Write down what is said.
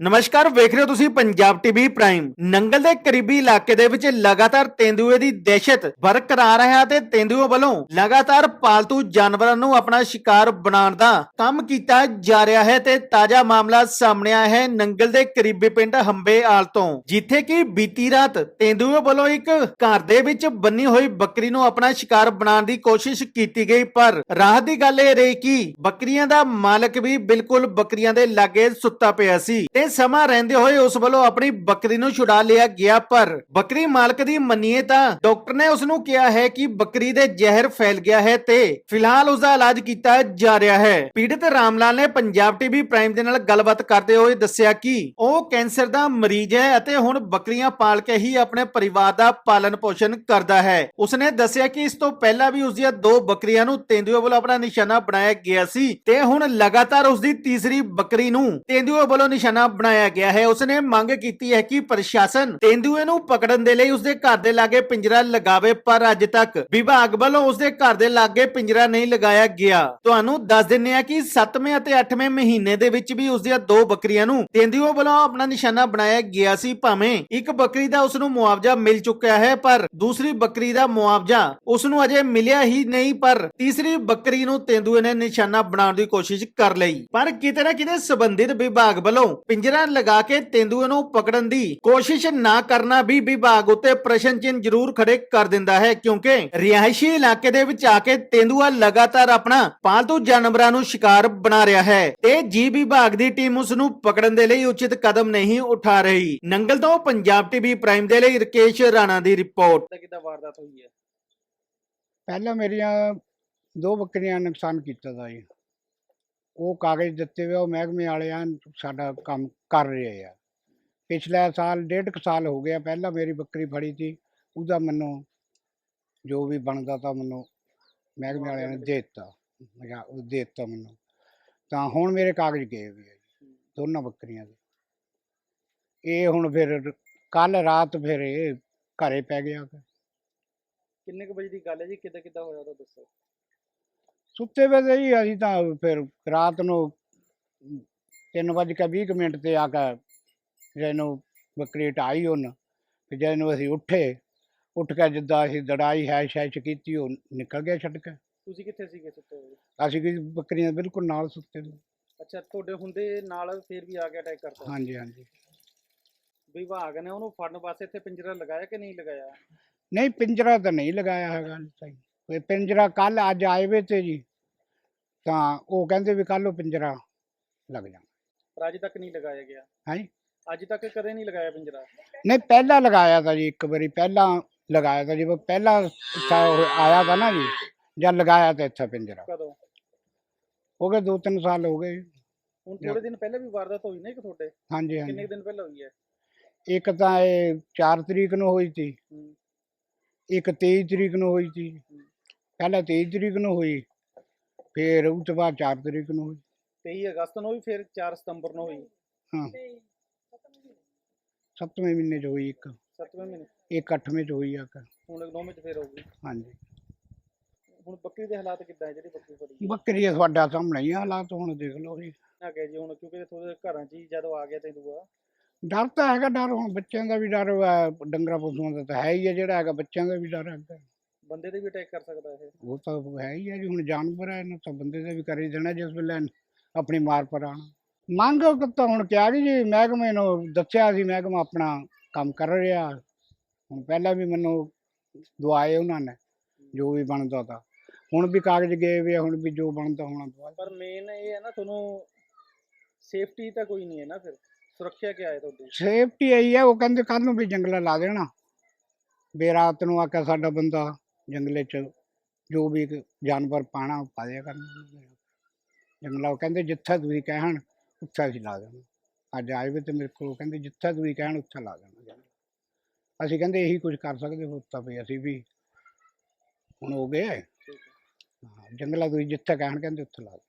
ਨਮਸਕਾਰ, ਵੇਖ ਰਹੇ ਹੋ ਤੁਸੀਂ ਪੰਜਾਬ ਟੀਵੀ ਪ੍ਰਾਈਮ। ਨੰਗਲ ਦੇ ਕਰੀਬੀ ਇਲਾਕੇ ਦੇ ਵਿੱਚ ਲਗਾਤਾਰ ਤੇਂਦੂਏ ਦੀ ਦਹਿਸ਼ਤ ਬਰਕਰਾਰ ਹੈ ਤੇ ਤੇਂਦੂਏ ਵੱਲੋਂ ਲਗਾਤਾਰ ਪਾਲਤੂ ਜਾਨਵਰਾਂ ਨੂੰ ਆਪਣਾ ਸ਼ਿਕਾਰ ਬਣਾਉਣ ਦਾ ਕੰਮ ਕੀਤਾ ਜਾ ਰਿਹਾ ਹੈ ਤੇ ਤਾਜ਼ਾ ਮਾਮਲਾ ਸਾਹਮਣੇ ਆਇਆ ਹੈ ਨੰਗਲ ਦੇ ਕਰੀਬੀ ਪਿੰਡ ਹੰਬੇਆਲ ਤੋਂ, ਜਿੱਥੇ ਕਿ ਬੀਤੀ ਰਾਤ ਤੇਂਦੂਏ ਵੱਲੋਂ ਇੱਕ ਘਰ ਦੇ ਵਿੱਚ ਬੰਨੀ ਹੋਈ ਬੱਕਰੀ ਨੂੰ ਆਪਣਾ ਸ਼ਿਕਾਰ ਬਣਾਉਣ ਦੀ ਕੋਸ਼ਿਸ਼ ਕੀਤੀ ਗਈ, ਪਰ ਰਾਹ ਦੀ ਗੱਲ ਇਹ ਰਹੀ ਕਿ ਬੱਕਰੀਆਂ ਦਾ ਮਾਲਕ ਵੀ ਬਿਲਕੁਲ ਬੱਕਰੀਆਂ ਦੇ ਲਾਗੇ ਸੁੱਤਾ ਪਿਆ ਸੀ ਤੇ ਸਮਾਂ ਰਹਿੰਦੇ ਹੋਏ ਉਸ ਵੱਲੋਂ ਆਪਣੀ ਬੱਕਰੀ ਨੂੰ ਛੁਡਾ ਲਿਆ ਗਿਆ, ਪਰ ਬੱਕਰੀ ਮਾਲਕ ਦੀ ਮੰਨੀਏ ਤਾਂ ਡਾਕਟਰ ਨੇ ਉਸ ਨੂੰ ਕਿਹਾ ਹੈ ਕਿ ਬੱਕਰੀ ਦੇ ਜ਼ਹਿਰ ਫੈਲ ਗਿਆ ਹੈ ਤੇ ਫਿਲਹਾਲ ਉਸ ਦਾ ਇਲਾਜ ਕੀਤਾ ਜਾ ਰਿਹਾ ਹੈ। ਪੀੜਤ ਰਾਮਲਾਲ ਨੇ ਪੰਜਾਬ ਟੀਵੀ ਪ੍ਰਾਈਮ ਦੇ ਨਾਲ ਗੱਲਬਾਤ ਕਰਦੇ ਹੋਏ ਦੱਸਿਆ ਕਿ ਉਹ ਕੈਂਸਰ ਦਾ ਮਰੀਜ਼ ਹੈ ਅਤੇ ਹੁਣ ਬੱਕਰੀਆਂ ਪਾਲ ਕੇ ਹੀ ਆਪਣੇ ਪਰਿਵਾਰ ਦਾ ਪਾਲਣ ਪੋਸ਼ਣ ਕਰਦਾ ਹੈ। ਉਸਨੇ ਦੱਸਿਆ ਕਿ ਇਸ ਤੋਂ ਪਹਿਲਾਂ ਵੀ ਉਸ ਦੀਆਂ ਦੋ ਬੱਕਰੀਆਂ ਨੂੰ ਤੇਂਦੂਏ ਵੱਲੋਂ ਆਪਣਾ ਨਿਸ਼ਾਨਾ ਬਣਾਇਆ ਗਿਆ ਸੀ ਤੇ ਹੁਣ ਲਗਾਤਾਰ ਉਸ ਦੀ ਤੀਸਰੀ ਬੱਕਰੀ ਨੂੰ ਤੇਂਦੂਏ ਵੱਲੋਂ ਨਿਸ਼ਾਨਾ ਬਣਾਇਆ ਗਿਆ ਹੈ। ਉਸਨੇ ਮੰਗ ਕੀਤੀ ਹੈ ਕਿ ਪ੍ਰਸ਼ਾਸਨ ਤੇਂਦੂਏ ਨੂੰ ਪਕੜਨ ਦੇ ਲਈ ਉਸਦੇ ਘਰ ਦੇ ਲਾਗੇ ਪਿੰਜਰਾ ਲਗਾਵੇ, ਪਰ ਅੱਜ ਤੱਕ ਵਿਭਾਗ ਵੱਲੋਂ ਉਸਦੇ ਘਰ ਦੇ ਲਾਗੇ ਪਿੰਜਰਾ ਨਹੀਂ ਲਗਾਇਆ ਗਿਆ। ਤੁਹਾਨੂੰ ਦੱਸ ਦਿੰਨੇ ਆ ਕਿ 7ਵੇਂ ਅਤੇ 8ਵੇਂ ਮਹੀਨੇ ਦੇ ਵਿੱਚ ਵੀ ਉਸਦੀਆਂ ਦੋ ਬੱਕਰੀਆਂ ਨੂੰ ਤੇਂਦੂਏ ਵੱਲੋਂ ਆਪਣਾ ਨਿਸ਼ਾਨਾ ਬਣਾਇਆ ਗਿਆ ਸੀ। ਭਾਵੇਂ ਇੱਕ ਬੱਕਰੀ ਦਾ ਉਸ ਨੂੰ ਮੁਆਵਜ਼ਾ ਮਿਲ ਚੁੱਕਿਆ ਹੈ, ਪਰ ਦੂਸਰੀ ਬੱਕਰੀ ਦਾ ਮੁਆਵਜ਼ਾ ਉਸ ਨੂੰ ਅਜੇ ਮਿਲਿਆ ਹੀ ਨਹੀਂ, ਪਰ ਤੀਸਰੀ ਬੱਕਰੀ ਨੂੰ ਤੇਂਦੂਏ ਨੇ ਨਿਸ਼ਾਨਾ ਬਣਾਉਣ ਦੀ ਕੋਸ਼ਿਸ਼ ਕਰ ਲਈ। ਪਰ ਕਿਤੇ ਨਾ ਕਿਤੇ ਸੰਬੰਧਿਤ ਵਿਭਾਗ ਵੱਲੋਂ ਪਿੰਜਰਾ ਲਗਾ ਕੇ ਤੇਂਦੂਏ ਨੂੰ ਪਕੜਨ ਦੀ ਕੋਸ਼ਿਸ਼ ਨਾ ਕਰਨਾ ਵੀ ਵਿਭਾਗ ਉੱਤੇ ਪ੍ਰਸ਼ਨ ਚਿੰਨ੍ਹ ਜ਼ਰੂਰ ਖੜੇ ਕਰ ਦਿੰਦਾ ਹੈ ਕਿਉਂਕਿ ਰਿਹਾਇਸ਼ੀ ਇਲਾਕੇ ਦੇ ਵਿੱਚ ਆ ਕੇ ਤੇਂਦੂਆ ਲਗਾਤਾਰ ਆਪਣਾ ਪਾਲਤੂ ਜਾਨਵਰਾਂ ਨੂੰ ਸ਼ਿਕਾਰ ਬਣਾ ਰਿਹਾ ਹੈ। ਤੇ ਜੀ ਵਿਭਾਗ ਦੀ ਟੀਮ ਉਸ ਨੂੰ ਪਕੜਨ ਦੇ ਲਈ ਉਚਿਤ ਕਦਮ ਨਹੀਂ ਉਠਾ ਰਹੀ। ਨੰਗਲ ਤੋਂ ਪੰਜਾਬ ਟੀਵੀ ਪ੍ਰਾਈਮ ਦੇ ਲਈ ਰਕੇਸ਼ ਰਾਣਾ ਦੀ ਰਿਪੋਰਟ। ਕਿੱਦਾਂ ਕਿੱਦਾਂ ਵਾਰਦਾਤ ਹੋਈ ਹੈ? ਪਹਿਲਾਂ ਮੇਰੀਆਂ ਦੋ ਬੱਕਰੀਆਂ ਨੁਕਸਾਨ ਕੀਤਾ ਦਾ ਜੀ। ਉਹ ਕਾਗਜ਼ ਦਿੱਤੇ ਹੋਏ ਉਹ ਮਹਿਕਮੇ ਵਾਲੇ ਆ, ਸਾਡਾ ਕੰਮ ਕਰ ਰਹੇ ਆ। ਪਿਛਲੇ ਸਾਲ, ਡੇਢ ਕੁ ਸਾਲ ਹੋ ਗਿਆ, ਪਹਿਲਾਂ ਮੇਰੀ ਬੱਕਰੀ ਫੜੀ ਸੀ, ਉਹਦਾ ਮੈਨੂੰ ਜੋ ਵੀ ਬਣਦਾ ਤਾਂ ਮੈਨੂੰ ਮਹਿਕਮੇ ਵਾਲਿਆਂ ਨੇ ਦੇ ਦਿੱਤਾ। ਮੇਰਾ ਉਹ ਦੇ ਦਿੱਤਾ ਮੈਨੂੰ। ਤਾਂ ਹੁਣ ਮੇਰੇ ਕਾਗਜ਼ ਗਏ ਵੀ ਆ ਜੀ, ਦੋਨਾਂ ਬੱਕਰੀਆਂ ਦੇ। ਇਹ ਹੁਣ ਫਿਰ ਕੱਲ ਰਾਤ ਫਿਰ ਇਹ ਘਰੇ ਪੈ ਗਿਆ। ਕਿੰਨੇ ਕੁ ਵਜੇ ਦੀ ਗੱਲ ਹੈ ਜੀ? ਕਿੱਦਾਂ ਕਿੱਦਾਂ ਹੋਇਆ ਉਹ ਦੱਸੋ। ਸੁੱਤੇ ਵੇਲੇ ਹੀ ਅਸੀਂ ਤਾਂ ਫਿਰ ਰਾਤ ਨੂੰ ਤਿੰਨ ਵੱਜ ਕੇ ਵੀਹ ਕੁ ਮਿੰਟ ਤੇ ਆ ਕੇ ਜਿਹਨੂੰ ਬੱਕਰੀ ਢਾਈ ਉਹਨ ਤੇ ਜਿਹਨੂੰ ਅਸੀਂ ਉੱਠੇ ਉੱਠ ਕੇ ਜਿੱਦਾਂ ਅਸੀਂ ਦੜਾਈ ਹੈ ਸ਼ੈਸ਼ ਕੀਤੀ ਉਹ ਨਿਕਲ ਗਿਆ ਛੱਡ ਕੇ ਤੁਸੀਂ ਕਿੱਥੇ ਸੀਗੇ ਸੁੱਤੇ ਹੋਏ? ਅਸੀਂ ਕਿ ਬੱਕਰੀਆਂ ਦੇ ਬਿਲਕੁਲ ਨਾਲ ਸੁੱਤੇ ਨੇ। ਅੱਛਾ ਤੁਹਾਡੇ ਹੁੰਦੇ ਨਾਲ ਫੇਰ ਵੀ ਆ ਕੇ ਅਟੈਕ ਕਰਤਾ? ਹਾਂਜੀ ਹਾਂਜੀ। ਵਿਭਾਗ ਨੇ ਉਹਨੂੰ ਫੜਨ ਵਾਸਤੇ ਇੱਥੇ ਪਿੰਜਰਾ ਲਗਾਇਆ ਕਿ ਨਹੀਂ ਲਗਾਇਆ? ਨਹੀਂ ਪਿੰਜਰਾ ਤਾਂ ਨਹੀਂ ਲਗਾਇਆ ਹੈਗਾ ਸਹੀ ਕੋਈ ਪਿੰਜਰਾ ਕੱਲ ਅੱਜ ਆਏ ਵੇ ਤੇ ਜੀ ਤਾਂ ਉਹ ਕਹਿੰਦੇ ਵੀ ਕੱਲ ਉਹ ਪਿੰਜਰਾ ਲੱਗ ਜਾਣਾ। ਪਰ ਅੱਜ ਤੱਕ ਨਹੀਂ ਲਗਾਇਆ ਗਿਆ। ਹਾਂਜੀ। ਅੱਜ ਤੱਕ ਕਦੇ ਨਹੀਂ ਲਗਾਇਆ ਪਿੰਜਰਾ? ਨਹੀਂ ਪਹਿਲਾਂ ਲਗਾਇਆ ਤਾਂ ਜੀ ਇੱਕ ਵਾਰੀ ਪਹਿਲਾਂ ਲਗਾਇਆ ਤਾਂ ਜਦੋਂ ਪਹਿਲਾਂ ਆਇਆ ਤਾਂ ਨਾ ਜੀ ਜਦ ਲਗਾਇਆ ਤਾਂ ਇੱਥੇ ਪਿੰਜਰਾ। ਕਦੋਂ? ਹੋ ਗਏ ਦੋ ਤਿੰਨ ਸਾਲ ਹੋ ਗਏ। ਜੀ। ਹੁਣ ਥੋੜੇ ਦਿਨ ਪਹਿਲਾਂ ਵੀ ਵਾਰਦਾਤ ਹੋਈ ਨਾ ਇੱਕ ਤੁਹਾਡੇ? ਹਾਂਜੀ ਕਿੰਨੇ ਹਾਂਜੀ ਕੁ ਦਿਨ ਪਹਿਲਾਂ ਹੋਈ ਹੈ? ਇੱਕ ਤਾਂ ਇਹ 4 ਤਰੀਕ ਨੂੰ ਹੋਈ ਸੀ। ਹੂੰ। ਇੱਕ 23 ਤਰੀਕ ਨੂੰ ਹੋਈ ਸੀ। ਪਹਿਲਾਂ 23 ਤਰੀਕ ਨੂੰ ਹੋਈ ਫਿਰ ਉਸ ਤੋਂ ਬਾਅਦ 4 ਤਰੀਕ ਨੂੰ ਹੋਈ। 23 ਅਗਸਤ ਨੂੰ ਵੀ ਫਿਰ 4 ਸਤੰਬਰ ਨੂੰ ਹੋਈ। ਹਾਂ। ਸੱਤਵੇਂ ਮਹੀਨੇ 'ਚ ਹੋਈ ਇੱਕ। 7ਵੇਂ ਮਹੀਨੇ। ਇੱਕ ਅੱਠਵੇਂ 'ਚ ਹੋਈ ਆ ਹੁਣ 9ਵੇਂ ਚ ਫੇਰ ਹੋਊਗੀ। ਹਾਂਜੀ। ਹੁਣ ਬੱਕਰੀ ਦੇ ਹਾਲਾਤ ਕਿੱਦਾਂ ਹੈ ਜਿਹੜੀ ਬੱਕਰੀ ਫੜੀ ਬੱਕਰੀ ਆ ਤੁਹਾਡਾ ਸਾਹਮਣੇ ਹੀ ਆ ਹਾਲਾਤ ਹੁਣ ਦੇਖ ਲਓ ਜੀ। ਆ ਗਿਆ ਜੀ ਹੁਣ ਕਿਉਂਕਿ ਤੁਹਾਡੇ ਘਰਾਂ 'ਚ ਹੀ ਜਦੋਂ ਆ ਗਿਆ ਤੈਨੂੰ ਡਰ ਤਾਂ ਹੈਗਾ ਡਰ ਹੁਣ ਬੱਚਿਆਂ ਦਾ ਵੀ ਡਰ ਡੰਗਰਾਂ ਪਸ਼ੂਆਂ ਦਾ ਤਾਂ ਹੈ ਹੀ ਹੈ ਜਿਹੜਾ ਹੈਗਾ ਬੱਚਿਆਂ ਦਾ ਵੀ ਡਰ ਹੈਗਾ। ਬੰਦੇ ਤੇ ਵੀ ਅਟੈਕ ਕਰ ਸਕਦਾ ਇਹ। ਉਹ ਤਾਂ ਹੈ ਹੀ ਹੈ ਜੀ ਹੁਣ ਜਾਨਵਰ ਹੈ ਇਹਨਾਂ ਤਾਂ ਬੰਦੇ ਦਾ ਵੀ ਕਰ ਹੀ ਦੇਣਾ ਜਿਸ ਵੇਲੇ ਆਪਣੀ ਮਾਰ ਪਰ ਆਉਣਾ। ਮੰਗ ਤਾਂ ਹੁਣ ਕਿਹਾ ਕਿ ਜੀ ਮਹਿਕਮੇ ਨੂੰ ਦੱਸਿਆ ਸੀ ਮਹਿਕਮਾ ਆਪਣਾ ਕੰਮ ਕਰ ਰਿਹਾ। ਹੁਣ ਪਹਿਲਾਂ ਵੀ ਮੈਨੂੰ ਦਵਾਏ ਉਹਨਾਂ ਨੇ ਜੋ ਵੀ ਬਣਦਾ ਤਾਂ। ਹੁਣ ਵੀ ਕਾਗਜ਼ ਗਏ ਵੇ ਹੁਣ ਵੀ ਜੋ ਬਣਦਾ ਹੋਣਾ ਪਰ ਮੇਨ ਇਹ ਹੈ ਨਾ ਤੁਹਾਨੂੰ ਸੇਫਟੀ ਤਾਂ ਕੋਈ ਨਹੀਂ ਹੈ ਨਾ ਫਿਰ। ਸੁਰੱਖਿਆ ਕਿਆ ਹੈ ਤੁਹਾਡੀ? ਸੇਫਟੀ ਆਈ ਹੈ ਉਹ ਕਹਿੰਦੇ ਕੱਲ ਨੂੰ ਵੀ ਜੰਗਲਾ ਲਾ ਦੇਣਾ। ਵੀ ਰਾਤ ਨੂੰ ਆ ਕੇ ਸਾਡਾ ਬੰਦਾ। ਜੰਗਲੇ 'ਚ ਜੋ ਵੀ ਜਾਨਵਰ ਪਾਣਾ ਪਾ ਦਿਆ ਕਰਨਾ ਜੰਗਲਾ ਉਹ ਕਹਿੰਦੇ ਜਿੱਥੇ ਤੁਸੀਂ ਕਹਿਣ ਉੱਥੇ ਅਸੀਂ ਲਾ ਦੇਣਾ ਅੱਜ ਆਏ ਵੇ ਤੇ ਮੇਰੇ ਕੋਲ ਕਹਿੰਦੇ ਜਿੱਥੇ ਤੁਸੀਂ ਕਹਿਣ ਉੱਥੇ ਲਾ ਦੇਣਾ। ਅਸੀਂ ਕਹਿੰਦੇ ਇਹੀ ਕੁਝ ਕਰ ਸਕਦੇ ਹੋ ਤਾਂ ਵੀ ਅਸੀਂ ਵੀ ਹੁਣ ਹੋ ਗਏ ਹਾਂ, ਜੰਗਲਾ ਤੁਸੀਂ ਜਿੱਥੇ ਕਹਿਣ ਕਹਿੰਦੇ ਉੱਥੇ ਲਾ ਦਿਓ।